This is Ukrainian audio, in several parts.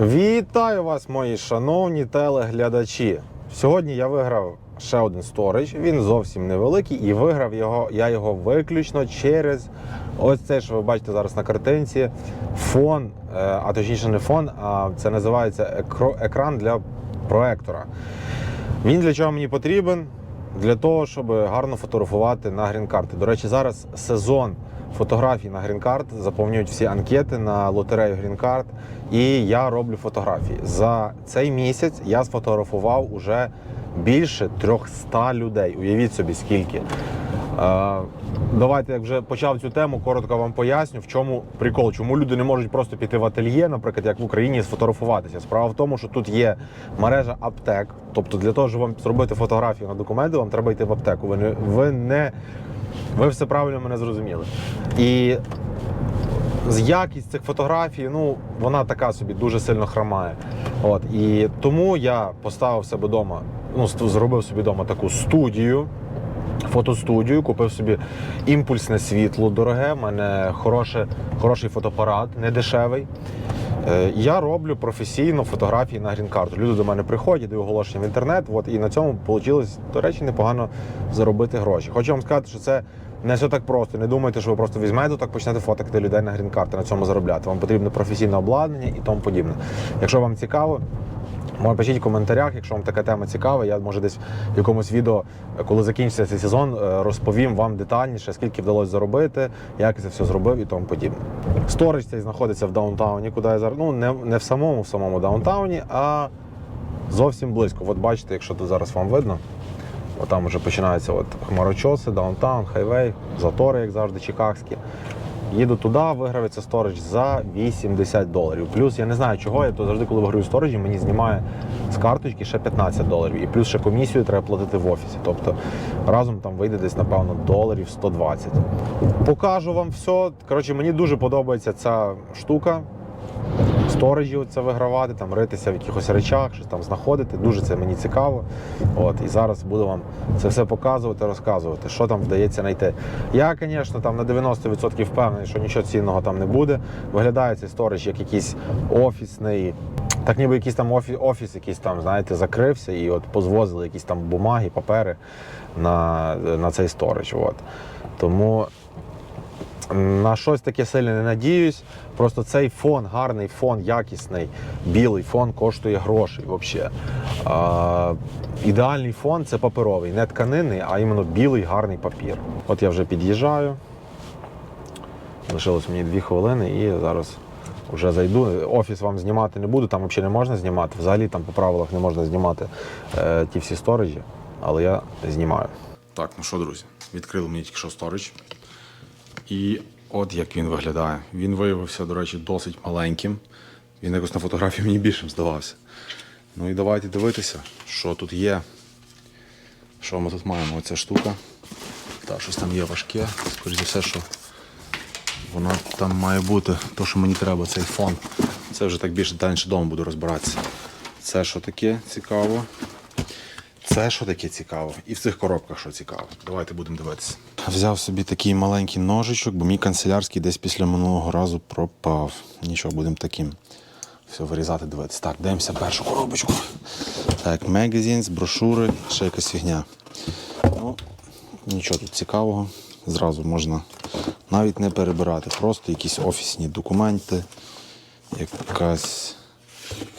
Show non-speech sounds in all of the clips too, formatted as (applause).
Вітаю вас, мої шановні телеглядачі. Сьогодні я виграв ще один сторич. Він зовсім невеликий, і виграв його я його виключно через ось це, що ви бачите зараз на картинці. Фон, е, а точніше не фон, а це називається екран для проектора. Він для чого мені потрібен? Для того, щоб гарно фотографувати на грін-карти. До речі, зараз сезон фотографій на грін-карт, заповнюють всі анкети на лотерею грін-карт, і я роблю фотографії. За цей місяць я сфотографував уже більше 300 людей. Уявіть собі, скільки. Е, Давайте, як вже почав цю тему, коротко вам поясню, в чому прикол, чому люди не можуть просто піти в ательє, наприклад, як в Україні, і сфотографуватися. Справа в тому, що тут є мережа аптек. Тобто, для того, щоб вам зробити фотографію на документи, вам треба йти в аптеку. Ви не ви не ви все правильно мене зрозуміли. І якість цих фотографій, ну вона така собі дуже сильно хромає. От і тому я поставив себе вдома, ну зробив собі вдома таку студію. Фотостудію, купив собі імпульсне світло дороге. У мене хороше, хороший фотоапарат, не дешевий. Е, Я роблю професійно фотографії на грін-карту. Люди до мене приходять, даю оголошення в інтернет. От, і на цьому вийшло, до речі, непогано заробити гроші. Хочу вам сказати, що це не все так просто. Не думайте, що ви просто візьмете так почнете фотокати людей на грін-карти, на цьому заробляти. Вам потрібно професійне обладнання і тому подібне. Якщо вам цікаво, Може, пишіть в коментарях, якщо вам така тема цікава. Я може десь в якомусь відео, коли закінчиться цей сезон, е, розповім вам детальніше, скільки вдалося заробити, як я це все зробив і тому подібне. Сторож цей знаходиться в даунтауні, куди я зараз. Ну не, не в самому в самому даунтауні, а зовсім близько. От бачите, якщо тут зараз вам видно. От там вже починаються от хмарочоси, даунтаун, хайвей, затори, як завжди, чикагські. Їду туди, виграється сторож за 80 доларів. Плюс я не знаю чого, я то завжди, коли виграю сторожі, мені знімає з карточки ще 15 доларів. І плюс ще комісію треба платити в офісі. Тобто разом там вийде десь, напевно, доларів 120. Покажу вам все. Коротше, мені дуже подобається ця штука. Сторожі це вигравати, там ритися в якихось речах, щось там знаходити. Дуже це мені цікаво. От і зараз буду вам це все показувати, розказувати, що там вдається знайти. Я, звісно, там на 90% впевнений, що нічого цінного там не буде. Виглядає цей сторож як якийсь офісний. Так ніби якийсь там офіс, офіс якийсь там, знаєте, закрився і от позвозили якісь там бумаги, папери на, на цей сторож. От. Тому на щось таке сильно не надіюсь. Просто цей фон, гарний фон, якісний, білий фон коштує грошей взагалі. Ідеальний фон це паперовий, не тканинний, а іменно білий гарний папір. От я вже під'їжджаю. Лишилось мені дві хвилини і зараз вже зайду. Офіс вам знімати не буду, там взагалі не можна знімати. Взагалі там по правилах не можна знімати е, ті всі сторожі, але я знімаю. Так, ну що, друзі, відкрили мені тільки що сторіч. І от як він виглядає. Він виявився, до речі, досить маленьким. Він якось на фотографії мені більшим здавався. Ну і давайте дивитися, що тут є. Що ми тут маємо? Оця штука. Так, щось там є важке. Скоріше за все, що воно там має бути. То, що мені треба, цей фон. Це вже так більше детальніше вдома буду розбиратися. Це що таке цікаво. Це що таке цікаво? І в цих коробках що цікаво. Давайте будемо дивитися. Взяв собі такий маленький ножичок, бо мій канцелярський десь після минулого разу пропав. Нічого, будемо таким все вирізати, дивитися. Так, дивимося першу коробочку. Так, магазин, брошури, ще якась фігня. Ну, нічого тут цікавого. Зразу можна навіть не перебирати. Просто якісь офісні документи, якась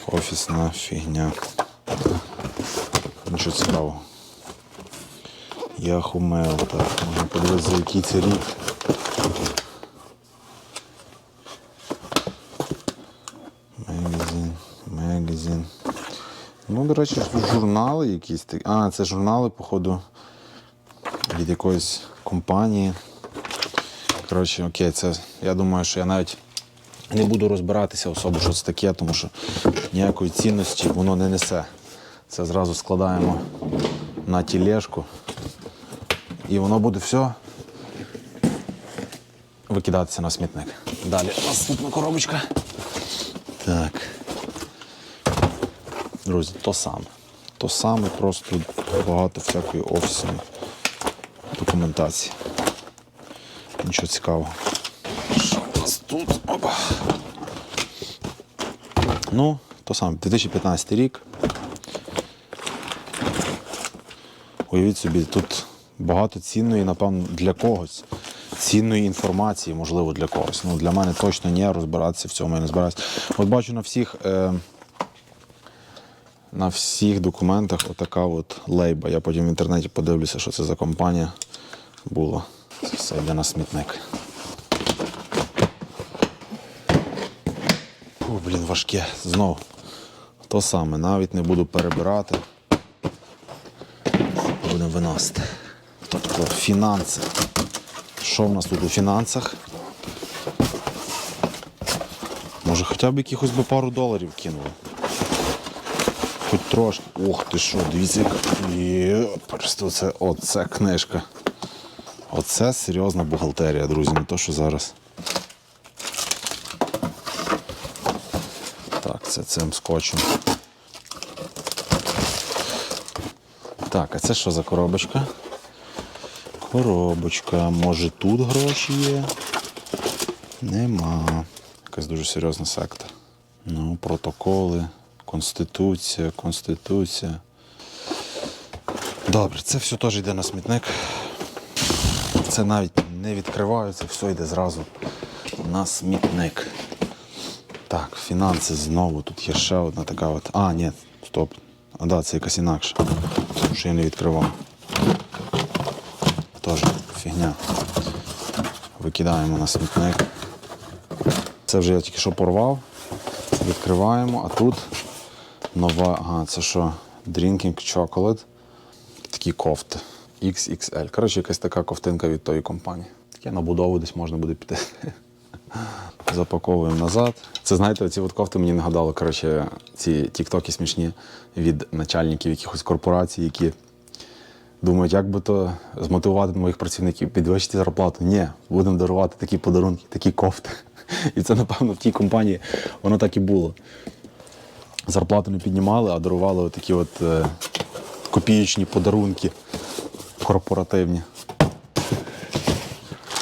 офісна фігня. Цікавого. Yahoo Mail, так, можна подивитися, який це рік. Магазин, магазин. Ну, до речі, журнали якісь. такі. А, це журнали, походу, від якоїсь компанії. Коротше, окей, це. Я думаю, що я навіть не буду розбиратися особо, що це таке, тому що ніякої цінності воно не несе. Це зразу складаємо на тілешку. І воно буде все викидатися на смітник. Далі наступна коробочка. Так. Друзі, то саме. То саме, просто багато всякої офісної документації. Нічого цікавого. Що у нас тут? Опа. Ну, то саме 2015 рік. Уявіть собі, тут багато цінної, напевно, для когось. Цінної інформації, можливо, для когось. Ну, для мене точно ні, розбиратися в цьому я не збираюся. От бачу на всіх, е, на всіх документах отака от лейба. Я потім в інтернеті подивлюся, що це за компанія була. Це все йде на смітник. О, блін, важке. Знову. То саме, навіть не буду перебирати. Виносити. Тобто фінанси. Що в нас тут у фінансах? Може хоча б якихось би пару доларів кинули. Хоч трошки. Ох ти що, дивіться, Просто це, оце книжка. Оце серйозна бухгалтерія, друзі, не то, що зараз. Так, це цим скотчем. Так, а це що за коробочка? Коробочка. Може тут гроші є? Нема. Якась дуже серйозна секта. Ну, протоколи, конституція, конституція. Добре, це все теж йде на смітник. Це навіть не відкривається, все йде зразу на смітник. Так, фінанси знову. Тут є ще одна така от. А, ні, стоп. А да, це якась інакша. Тому що я не відкривав. Теж фігня. Викидаємо на смітник. Це вже я тільки що порвав. Відкриваємо, а тут нова. Ага, це що? Drinking Chocolate. Такі кофти. XXL. Коротше, якась така ковтинка від тої компанії. Таке на будову десь можна буде піти. Запаковуємо назад. Це знаєте, ці от кофти мені нагадали, коротше, ці тіктоки смішні від начальників якихось корпорацій, які думають, як би то змотивувати моїх працівників, підвищити зарплату. Ні, будемо дарувати такі подарунки, такі кофти. І це, напевно, в тій компанії воно так і було. Зарплату не піднімали, а дарували такі от е, копієчні подарунки корпоративні.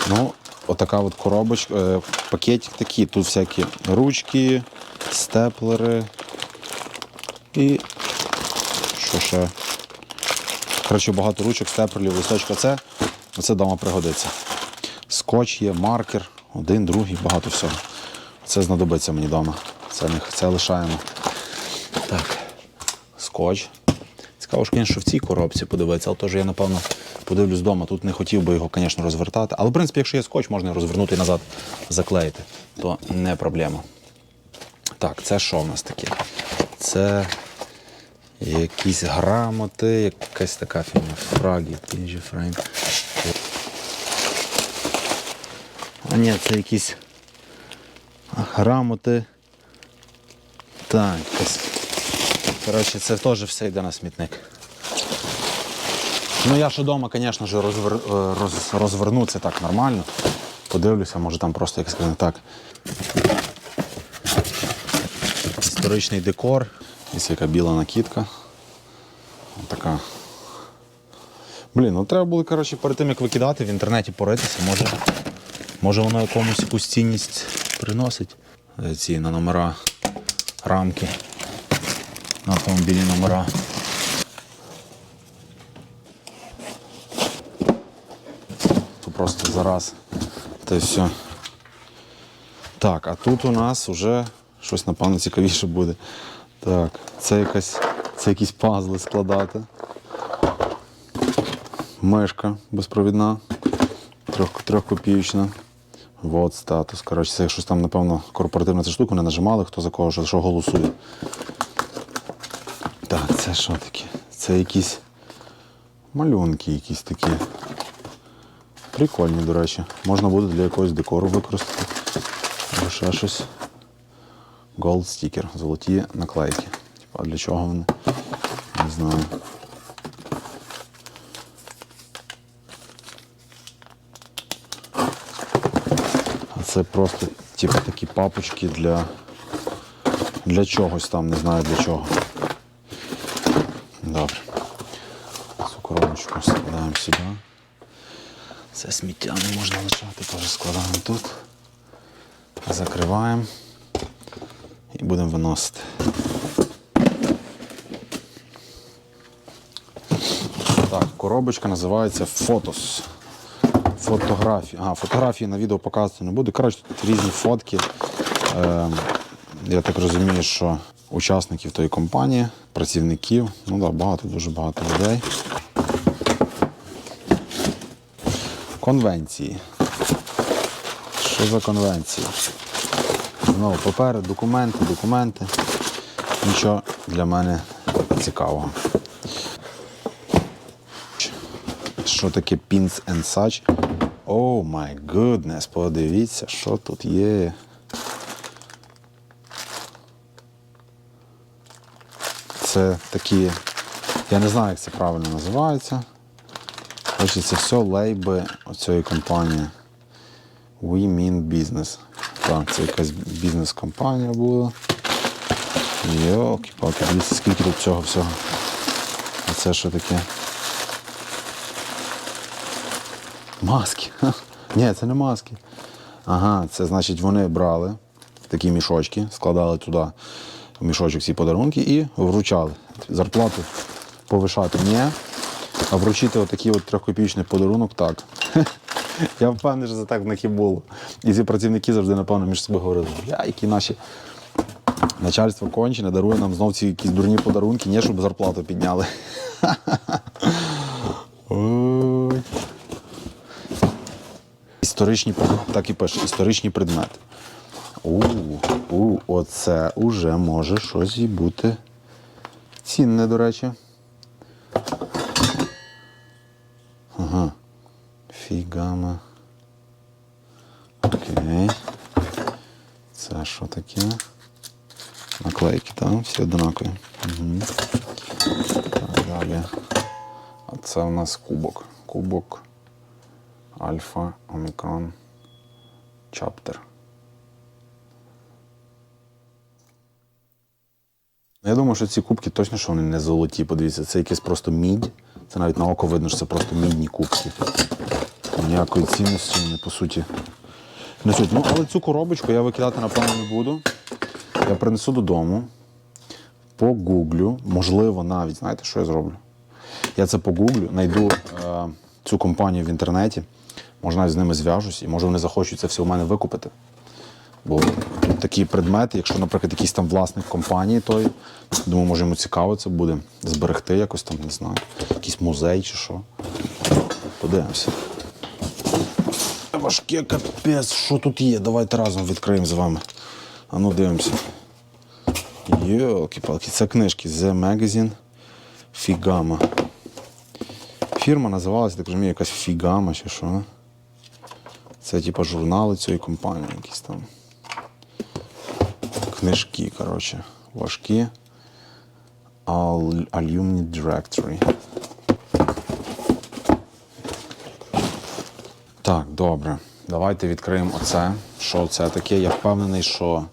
Ну, отака от коробочка, е, пакетик такий. Тут всякі ручки, степлери і що ще? Коротше, багато ручок, степлерів, листочка. Це, оце вдома пригодиться. Скотч є, маркер, один, другий, багато всього. Це знадобиться мені вдома. Це, це лишаємо. Так, скотч. Цікаво, що в цій коробці подивитися, але теж я, напевно, подивлюсь вдома. Тут не хотів би його, звісно, розвертати. Але, в принципі, якщо є скотч, можна розвернути і назад заклеїти, то не проблема. Так, це що в нас таке? Це якісь грамоти, якась така фігня. Фраги, PNG фрейм. А ні, це якісь грамоти. Так, Коротше, це теж все йде на смітник. Ну я ж вдома, звісно ж, розвер... е, роз... розверну це так нормально. Подивлюся, може там просто якось не так. Історичний декор. Ось яка біла накидка. Така. Блін, ну треба було, коротше, перед тим як викидати, в інтернеті поритися, може, може воно якомусь якусь цінність приносить. Ці на номера рамки на автомобілі номера. Просто зараз. Та й все. Так, а тут у нас вже щось, напевно, цікавіше буде. Так, це якась, це якісь пазли складати. Мишка безпровідна, трьох. Вот статус. Коротше, це щось там, напевно, корпоративна ця штука, не нажимали, хто за кого що, що голосує. Так, це що таке? Це якісь малюнки якісь такі. Прикольні, до речі. Можна буде для якогось декору використати. Або ще щось. Gold sticker, золоті наклейки. Типа, а для чого вони? Не знаю. А це просто типу, такі папочки для, для чогось там, не знаю для чого. Добре. Цю коробочку складаємо сюди. Це сміття не можна лишати, теж складаємо тут. Закриваємо і будемо виносити. Так, Коробочка називається Фотос. Фотографії. Ага, фотографії на відео показувати не буду. Коротше, тут різні фотки. Е, Я так розумію, що учасників тої компанії, працівників, ну так, багато, дуже багато людей. Конвенції. Що за конвенції? Знову папери, документи, документи. Нічого для мене цікавого. Що таке pins and such? О май гуднес, подивіться, що тут є. Це такі, я не знаю, як це правильно називається. Коротше, це все лейби цієї компанії. We mean business. Так, це якась бізнес-компанія була. Йолки-палки, дивіться, скільки тут цього всього. А це що таке? Маски. Ні, це не маски. Ага, це значить вони брали такі мішочки, складали туди в мішочок ці подарунки і вручали. Зарплату повишати ні, а вручити отакий от трьохкопійчний подарунок так. (laughs) Я впевнений, що це так в них і було. І ці працівники завжди, напевно, між собою говорили, я, які наші начальство кончене, дарує нам знов ці якісь дурні подарунки, ні, щоб зарплату підняли. (laughs) Історичні так і пише, історичні предмети. У, у, оце уже може щось і бути цінне, до речі. Ага. Фігама. Окей. Це що таке? Наклейки, так? Всі однакові. Угу. Так, далі. А це у нас кубок. Кубок Альфа Омікрон Чаптер. Я думаю, що ці кубки точно що вони не золоті. Подивіться, це якесь просто мідь. Це навіть на око видно, що це просто мідні кубки. Ніякої цінності вони, по суті, несуть. Ну, але цю коробочку я викидати, напевно, не буду. Я принесу додому, погуглю, можливо, навіть, знаєте, що я зроблю? Я це погуглю, знайду е, цю компанію в інтернеті, може навіть з ними зв'яжусь, і може вони захочуть це все у мене викупити. Бо такі предмети, якщо, наприклад, якийсь там власник компанії, той, думаю, може йому цікаво це буде зберегти якось там, не знаю, якийсь музей чи що. Подивимося. Важке капець, що тут є? Давайте разом відкриємо з вами. А ну дивимося. Йолки-палки, це книжки The Magazine Фігама. Фірма називалася, так розумію, якась Фігама чи що. Це типу журнали цієї компанії якісь там. Книжки, коротше, важкі. Alumni Directory. Так, добре. Давайте відкриємо оце. Що це таке? Я впевнений, що.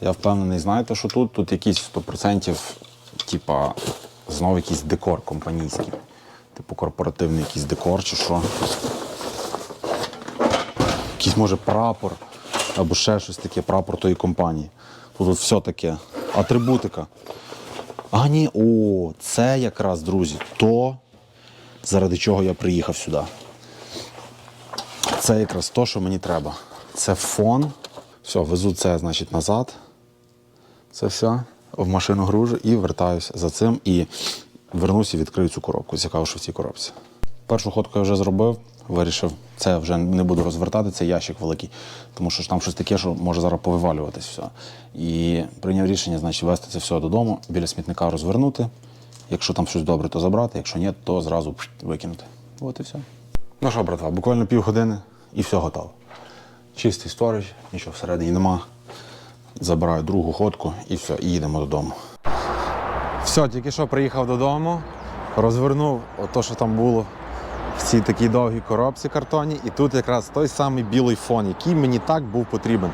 Я впевнений, знаєте, що тут? Тут якийсь 100%, типа, знову якийсь декор компанійський. Типу корпоративний якийсь декор чи що. Якийсь може прапор або ще щось таке, прапор тої компанії. Тут все таке. Атрибутика. А ні, о, це якраз, друзі, то, заради чого я приїхав сюди. Це якраз то, що мені треба. Це фон. Все, везу це, значить, назад. Це все. В машину гружу і вертаюся за цим. І вернусь і відкрию цю коробку. Цікаво, що в цій коробці. Першу ходку я вже зробив, вирішив, це вже не буду розвертати, це ящик великий, тому що ж там щось таке, що може зараз повивалюватись все. І прийняв рішення, значить, вести це все додому, біля смітника розвернути. Якщо там щось добре, то забрати, якщо ні, то зразу викинути. От і все. Ну що, братва, буквально півгодини і все готово. Чистий сторож, нічого всередині нема. Забираю другу ходку і все, і їдемо додому. Все, тільки що приїхав додому, розвернув те, що там було в цій такій довгій коробці картоні, і тут якраз той самий білий фон, який мені так був потрібен.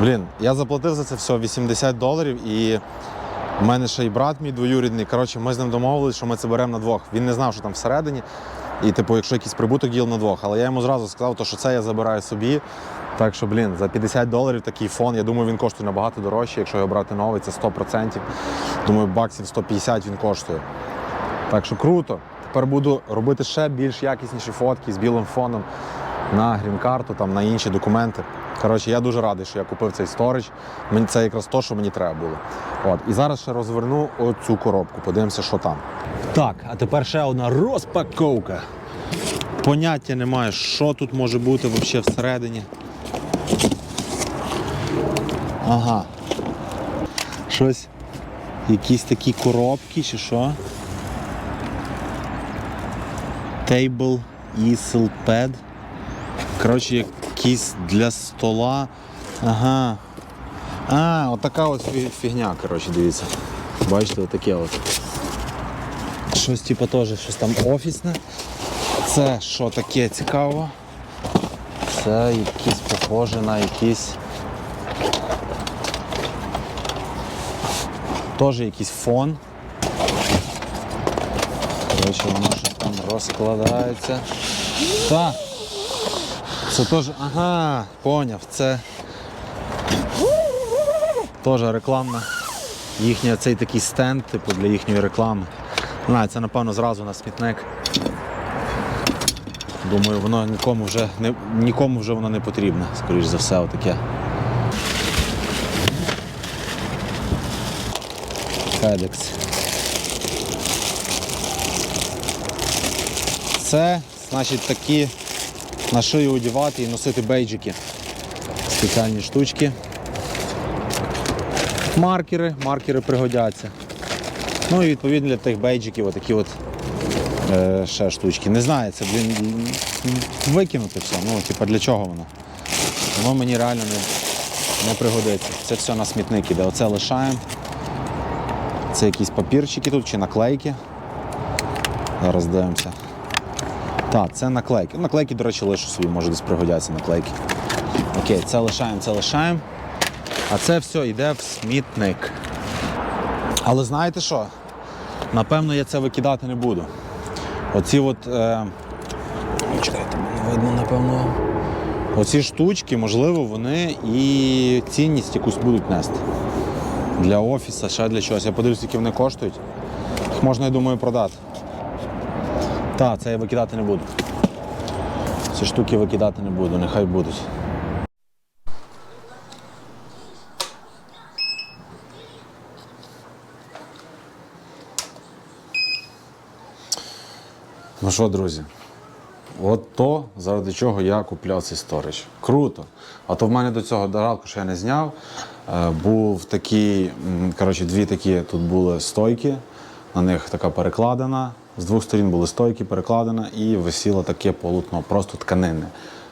Блін, я заплатив за це все 80 доларів і у мене ще й брат мій двоюрідний. Коротше, ми з ним домовилися, що ми це беремо на двох. Він не знав, що там всередині. І, типу, якщо якийсь прибуток діл на двох. Але я йому зразу сказав, то, що це я забираю собі. Так що, блін, за 50 доларів такий фон. Я думаю, він коштує набагато дорожче. Якщо його брати новий, це 100%. Думаю, баксів 150 він коштує. Так що круто. Тепер буду робити ще більш якісніші фотки з білим фоном на грін-карту, там на інші документи. Коротше, я дуже радий, що я купив цей сторіч. Мені це якраз то, що мені треба було. От. І зараз ще розверну оцю коробку, подивимося, що там. Так, а тепер ще одна розпаковка. Поняття немає, що тут може бути взагалі всередині. Ага. Щось. Якісь такі коробки чи що? Table easel pad. Коротше, якісь для стола. Ага. А, отака от фі- фігня, коротше, дивіться. Бачите, отаке от. Щось типу теж щось там офісне. Це що таке цікаво? Це якісь похоже на якісь. Теж якийсь фон. Коротше, воно розкладається. Так. Це теж. Ага, поняв, це. Теж рекламна. Їхня цей такий стенд, типу, для їхньої реклами. Не це напевно зразу на смітник. Думаю, воно нікому вже не, нікому вже воно не потрібне, скоріш за все, отаке. FedEx. Це, значить, такі на шию одягати і носити бейджики. Спеціальні штучки. Маркери, маркери пригодяться. Ну і відповідно для тих бейджиків отакі от е, ще штучки. Не знаю, це блін викинути все. Ну, типа для чого воно? Воно мені реально не, не пригодиться. Це все на смітник іде. Оце лишаємо. Це якісь папірчики тут чи наклейки. Зараз дивимося. Так, це наклейки. Наклейки, до речі, лишу собі, може десь пригодяться наклейки. Окей, це лишаємо, це лишаємо. А це все йде в смітник. Але знаєте що? Напевно, я це викидати не буду. Оці от. Е... Чекайте, не видно, напевно. Оці штучки, можливо, вони і цінність якусь будуть нести. Для офісу, ще для чогось. Я подивлюсь, які вони коштують. Їх можна, я думаю, продати. Так, це я викидати не буду. Ці штуки викидати не буду, нехай будуть. Ну що, друзі, от то, заради чого я купляв цей сторіч. Круто. А то в мене до цього що я не зняв. Е, Був такий, коротше, дві такі тут були стойки, на них така перекладина. З двох сторін були стойки, перекладина, і висіло таке полотно, просто тканинне.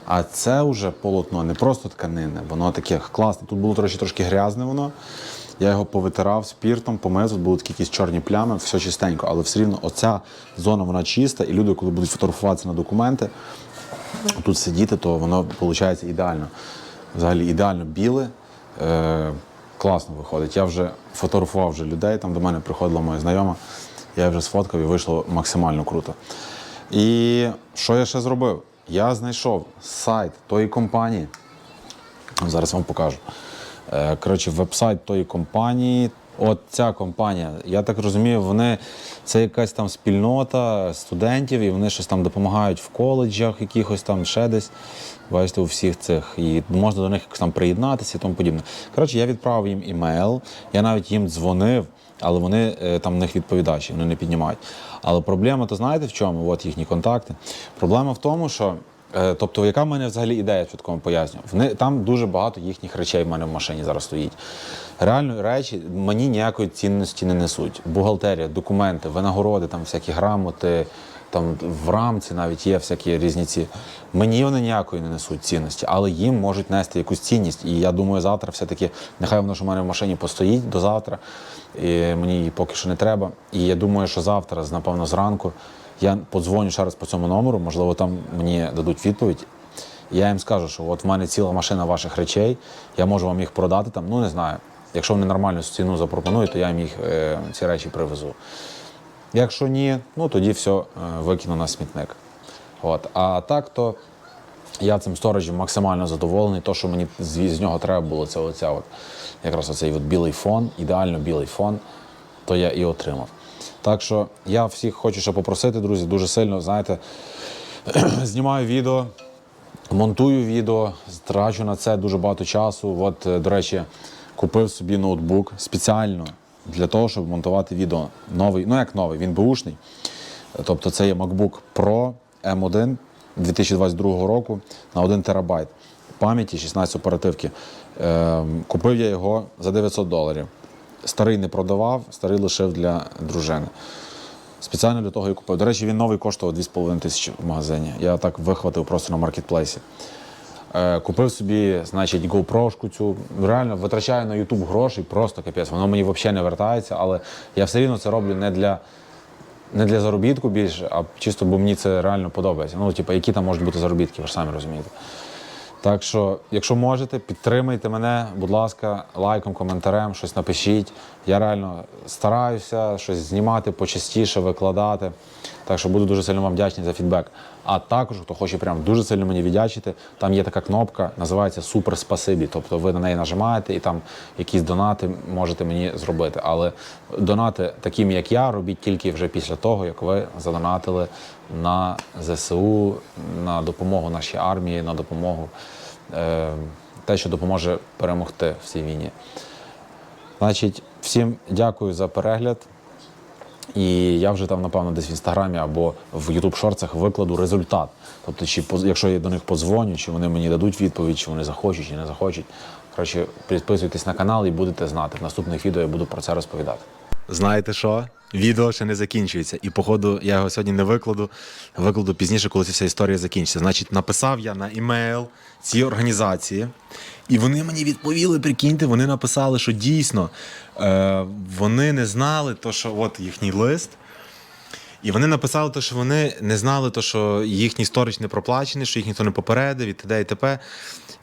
А це вже полотно не просто тканинне, воно таке класне. Тут було трошки трошки грязне воно. Я його повитирав спіртом, помив, тут були такі якісь чорні плями, все чистенько, але все рівно оця зона вона чиста, і люди, коли будуть фотографуватися на документи, тут сидіти, то воно виходить ідеально. Взагалі ідеально біле. Е, класно виходить. Я вже фотографував вже людей, там до мене приходила моя знайома, я вже сфоткав і вийшло максимально круто. І що я ще зробив? Я знайшов сайт тої компанії. Зараз вам покажу. Е, Коротше, веб-сайт тої компанії. От ця компанія, я так розумію, вони це якась там спільнота студентів, і вони щось там допомагають в коледжах, якихось там ще десь. Бачите, у всіх цих. І можна до них якось там приєднатися і тому подібне. Коротше, я відправив їм імейл, я навіть їм дзвонив, але вони е, там в них відповідачі, вони не піднімають. Але проблема, то знаєте в чому? От їхні контакти. Проблема в тому, що. Е, Тобто, яка в мене взагалі ідея, чітко вам поясню. Вони, там дуже багато їхніх речей в мене в машині зараз стоїть. Реально речі мені ніякої цінності не несуть. Бухгалтерія, документи, винагороди, там всякі грамоти, там в рамці навіть є всякі різні ці. Мені вони ніякої не несуть цінності, але їм можуть нести якусь цінність. І я думаю, завтра все-таки нехай воно ж у мене в машині постоїть до завтра. І мені її поки що не треба. І я думаю, що завтра, напевно, зранку. Я подзвоню ще раз по цьому номеру, можливо, там мені дадуть відповідь. Я їм скажу, що от в мене ціла машина ваших речей, я можу вам їх продати там, ну не знаю. Якщо вони нормальну ціну запропонують, то я їм їх е, ці речі привезу. Якщо ні, ну тоді все е, викину на смітник. От. А так то я цим сториджем максимально задоволений. То, що мені з, з нього треба було, це оця от, якраз оцей от білий фон, ідеально білий фон, то я і отримав. Так що я всіх хочу ще попросити, друзі, дуже сильно, знаєте, (clears throat) знімаю відео, монтую відео, трачу на це дуже багато часу. От, е, до речі, купив собі ноутбук спеціально для того, щоб монтувати відео. Новий, ну як новий, він бушний. Тобто це є MacBook Pro M1 2022 року на 1 терабайт пам'яті, 16 оперативки. Е, купив я його за 900 доларів. Старий не продавав, старий лишив для дружини. Спеціально для того і купив. До речі, він новий коштував 2,5 тисячі в магазині. Я так вихватив просто на маркетплейсі. Е, купив собі, значить, GoPro цю. Реально витрачаю на YouTube грошей, просто капець. Воно мені взагалі не вертається, але я все рівно це роблю не для, не для заробітку більше, а чисто, бо мені це реально подобається. Ну, типу, які там можуть бути заробітки, ви ж самі розумієте. Так що, якщо можете, підтримайте мене, будь ласка, лайком, коментарем, щось напишіть. Я реально стараюся щось знімати почастіше, викладати. Так що буду дуже сильно вам вдячний за фідбек. А також, хто хоче прям дуже сильно мені віддячити, там є така кнопка, називається Супер Спасибі. Тобто ви на неї нажимаєте і там якісь донати можете мені зробити. Але донати таким, як я, робіть тільки вже після того, як ви задонатили на ЗСУ, на допомогу нашій армії, на допомогу е, те, що допоможе перемогти в цій війні. Значить, всім дякую за перегляд. І я вже там, напевно, десь в інстаграмі або в Ютуб шорцах викладу результат. Тобто, чи якщо я до них подзвоню, чи вони мені дадуть відповідь, чи вони захочуть, чи не захочуть. Коротше, підписуйтесь на канал і будете знати. В наступних відео я буду про це розповідати. Знаєте що? Відео ще не закінчується. І, походу, я його сьогодні не викладу. Викладу пізніше, коли ця вся історія закінчиться. Значить, написав я на імейл цій організації, і вони мені відповіли, прикиньте, вони написали, що дійсно е, вони не знали, то, що от їхній лист. І вони написали, то, що вони не знали, то, що їхній сторіч не проплачений, що їх ніхто не попередив і т.д. і т.п.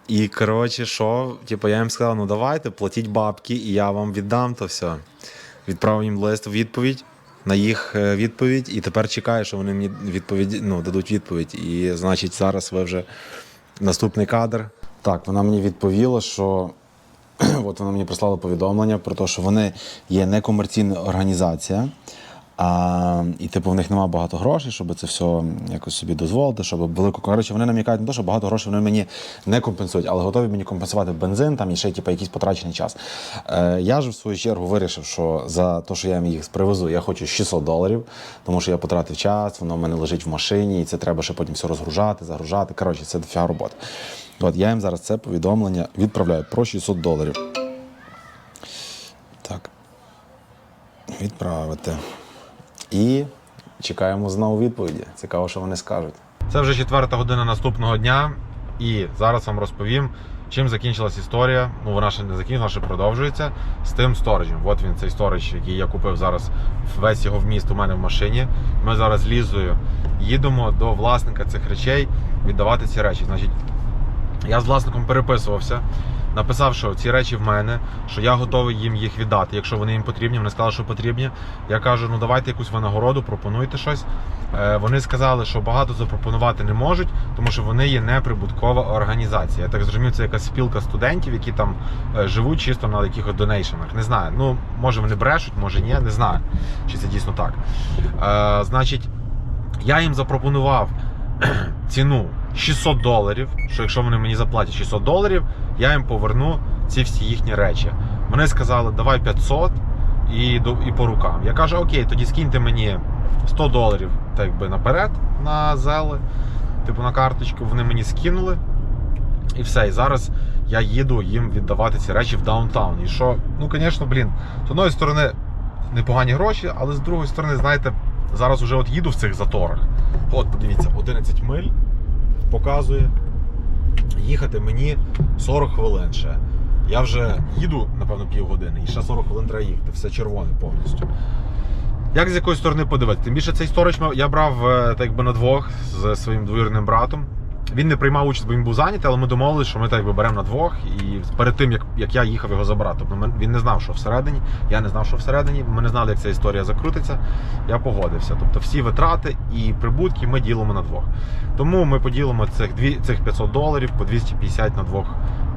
І коротше, що, типу, я їм сказав, ну давайте, платіть бабки, і я вам віддам то все. Відправив їм лист в відповідь на їх е, відповідь, і тепер чекаю, що вони мені відповідь, ну, дадуть відповідь. І значить, зараз ви вже наступний кадр. Так, вона мені відповіла, що (clears throat) от вона мені прислала повідомлення про те, що вони є некомерційна організація. А, і типу в них немає багато грошей, щоб це все якось собі дозволити, щоб велику коротше, вони намікають на те, що багато грошей вони мені не компенсують, але готові мені компенсувати бензин там і ще типу, якийсь потрачений час. Е, я ж в свою чергу вирішив, що за те, що я їм їх привезу, я хочу 600 доларів, тому що я потратив час, воно в мене лежить в машині, і це треба ще потім все розгружати, загружати. Коротше, це дофіга робота. От я їм зараз це повідомлення відправляю про 600 доларів. Так. Відправити. І чекаємо знову відповіді. Цікаво, що вони скажуть. Це вже четверта година наступного дня, і зараз вам розповім, чим закінчилась історія. Ну, вона ще не закінчила, ще продовжується з тим сториджем. От він цей сторидж, який я купив зараз весь його вміст у мене в машині. Ми зараз Лізою їдемо до власника цих речей віддавати ці речі. Значить, я з власником переписувався. Написав, що ці речі в мене, що я готовий їм їх віддати, якщо вони їм потрібні. Вони сказали, що потрібні. Я кажу, ну давайте якусь винагороду, пропонуйте щось. Е, вони сказали, що багато запропонувати не можуть, тому що вони є неприбуткова організація. Я так зрозумів, це якась спілка студентів, які там е, живуть чисто на якихось донейшенах. Не знаю. Ну, може вони брешуть, може ні, не знаю, чи це дійсно так. Е, значить, я їм запропонував (clears throat) ціну 600 доларів. Що якщо вони мені заплатять 600 доларів, я їм поверну ці всі їхні речі. Вони сказали, давай 500 і, і по рукам. Я кажу, окей, тоді скиньте мені 100 доларів так якби наперед на зели, типу на карточку. Вони мені скинули. І все. І зараз я їду їм віддавати ці речі в даунтаун. І що, ну, звісно, блін, з одної сторони непогані гроші, але з другої сторони, знаєте, зараз вже от їду в цих заторах. От, подивіться, 11 миль показує. Їхати мені 40 хвилин ще. Я вже їду, напевно, півгодини, і ще 40 хвилин треба їхати. Все червоне повністю. Як з якоїсь сторони подивитися? Тим більше цей сторож я брав е, так би на двох з своїм двоюрним братом. Він не приймав участь, бо він був зайнятий, але ми домовилися, що ми так беремо на двох. І перед тим, як, як я їхав його забрати, тобто він не знав, що всередині, я не знав, що всередині, ми не знали, як ця історія закрутиться. Я погодився. Тобто всі витрати і прибутки ми ділимо на двох. Тому ми поділимо цих, цих 500 доларів по 250 на двох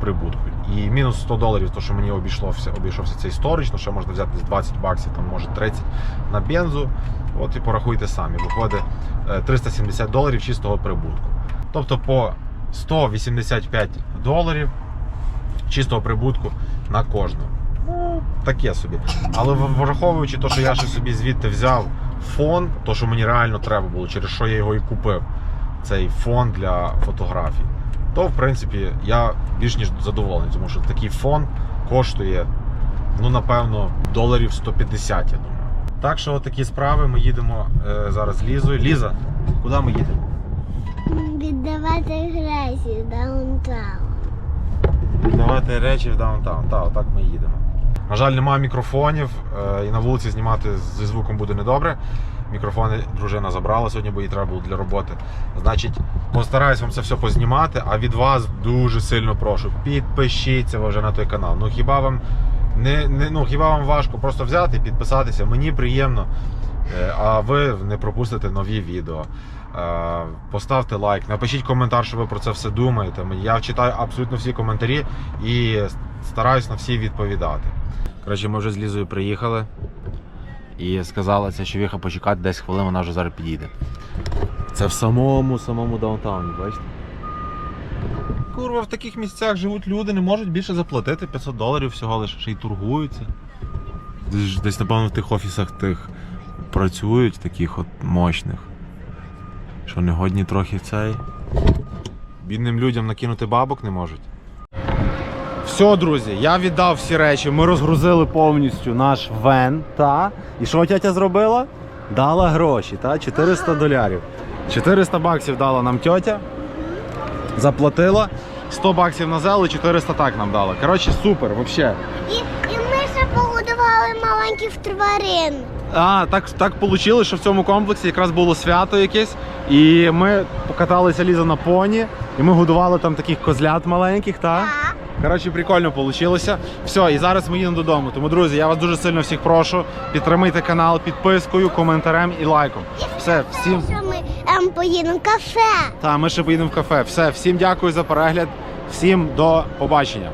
прибутку. І мінус 100 доларів, то що мені обійшлося, обійшовся цей сторіч, ну ще можна взяти десь 20 баксів, там може 30 на бензу. От і порахуйте самі. Виходить е, 370 доларів чистого прибутку. Тобто по 185 доларів чистого прибутку на кожного. Ну, таке собі. Але враховуючи те, що я ще собі звідти взяв фон, то що мені реально треба було, через що я його і купив, цей фон для фотографій, то в принципі я більш ніж задоволений, тому що такий фон коштує, ну напевно, доларів 150, я думаю. Так що такі справи. Ми їдемо е, зараз Лізою. Ліза, куди ми їдемо? Віддавати гресі даунтаун. Віддавати речі в даунтаун. Так, отак ми їдемо. На жаль, немає мікрофонів, е, і на вулиці знімати зі звуком буде недобре. Мікрофони дружина забрала сьогодні, бо їй треба було для роботи. Значить, постараюсь вам це все познімати, а від вас дуже сильно прошу, підпишіться вже на той канал. Ну хіба вам не, не ну хіба вам важко просто взяти і підписатися? Мені приємно, е, а ви не пропустите нові відео. Е, Поставте лайк, напишіть коментар, що ви про це все думаєте. Я читаю абсолютно всі коментарі і стараюсь на всі відповідати. Коротше, ми вже з Лізою приїхали і сказала ця човіха почекати 10 хвилин, вона вже зараз підійде. Це в самому самому даунтауні, бачите? Курва, в таких місцях живуть люди, не можуть більше заплатити 500 доларів всього лише, ще й торгуються. Десь, десь напевно, в тих офісах тих працюють, таких от мощних. Що не годні трохи цей. Бідним людям накинути бабок не можуть. Все, друзі, я віддав всі речі. Ми розгрузили повністю наш вен. Та? І що тетя зробила? Дала гроші, та? 400 долярів. 400 баксів дала нам тетя. Заплатила. 100 баксів на зелу, 400 так нам дала. Коротше, супер, взагалі. І, і ми ще погодували маленьких тварин. А, так, так вийшло, що в цьому комплексі якраз було свято якесь, і ми покаталися Ліза на поні, і ми годували там таких козлят маленьких, так? Так. Коротше, прикольно вийшло. Все, і зараз ми їдемо додому. Тому, друзі, я вас дуже сильно всіх прошу. Підтримайте канал підпискою, коментарем і лайком. Все, всім. Що ми ем, поїдемо в кафе. Та ми ще поїдемо в кафе. Все, всім дякую за перегляд. Всім до побачення.